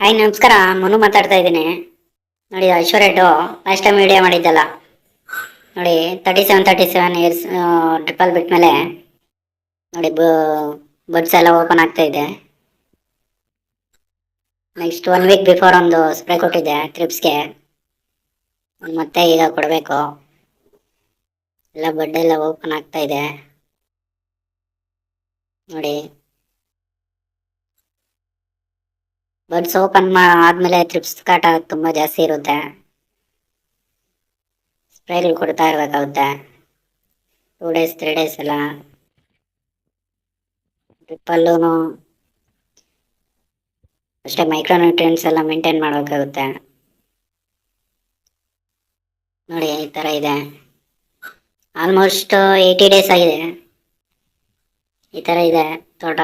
Hi, ನಮಸ್ಕಾರ. ಮನು ಮಾತಾಡ್ತಾ ಇದ್ದೀನಿ. ನೋಡಿ ಐಶ್ವರ್ಯಟು ಲಾಸ್ಟ್ ಟೈಮ್ ವಿಡಿಯೋ ಮಾಡಿದ್ದಲ್ಲ. ನೋಡಿ thirty seven thirty seven years triple ಬಿಟ್ಮೇಲೆ ನೋಡಿ ಬಡ್ಸ್ ಎಲ್ಲ ಓಪನ್ ಆಗ್ತಾ ಇದೆ. ನೆಕ್ಸ್ಟ್ ಒನ್ ವೀಕ್ ಬಿಫೋರ್ ಒಂದು ಸ್ಪ್ರೇ ಕೊಟ್ಟಿದ್ದೆ ಟ್ರಿಪ್ಸ್ಗೆ ಮತ್ತೆ ಈಗ ಕೊಡಬೇಕು. ಎಲ್ಲ ಬಡ್ಡೆಲ್ಲ ಓಪನ್ ಆಗ್ತಾ ಇದೆ. ನೋಡಿ ಬಡ್ಸ್ ಓಪನ್ ಆದ್ಮೇಲೆ ಟ್ರಿಪ್ಸ್ ಕಾಟ ತುಂಬಾ ಜಾಸ್ತಿ ಇರುತ್ತೆ. ಸ್ಪ್ರೇಗಳು ಕೊಡ್ತಾ ಇರಬೇಕಾಗುತ್ತೆ ಟೂ ಡೇಸ್ ತ್ರೀ ಡೇಸ್ ಎಲ್ಲ. ಟ್ರಿಪ್ಪಲ್ಲೂ ಅಷ್ಟೇ ಮೈಕ್ರೋನ್ಯೂಟ್ರಿಯೆಂಟ್ಸ್ ಎಲ್ಲ ಮೇಂಟೈನ್ ಮಾಡಬೇಕಾಗುತ್ತೆ. ನೋಡಿ ಈ ಥರ ಇದೆ. ಆಲ್ಮೋಸ್ಟ್ ಏಯ್ಟಿ ಡೇಸ್ ಆಗಿದೆ. ಈ ಥರ ಇದೆ ತೋಟ.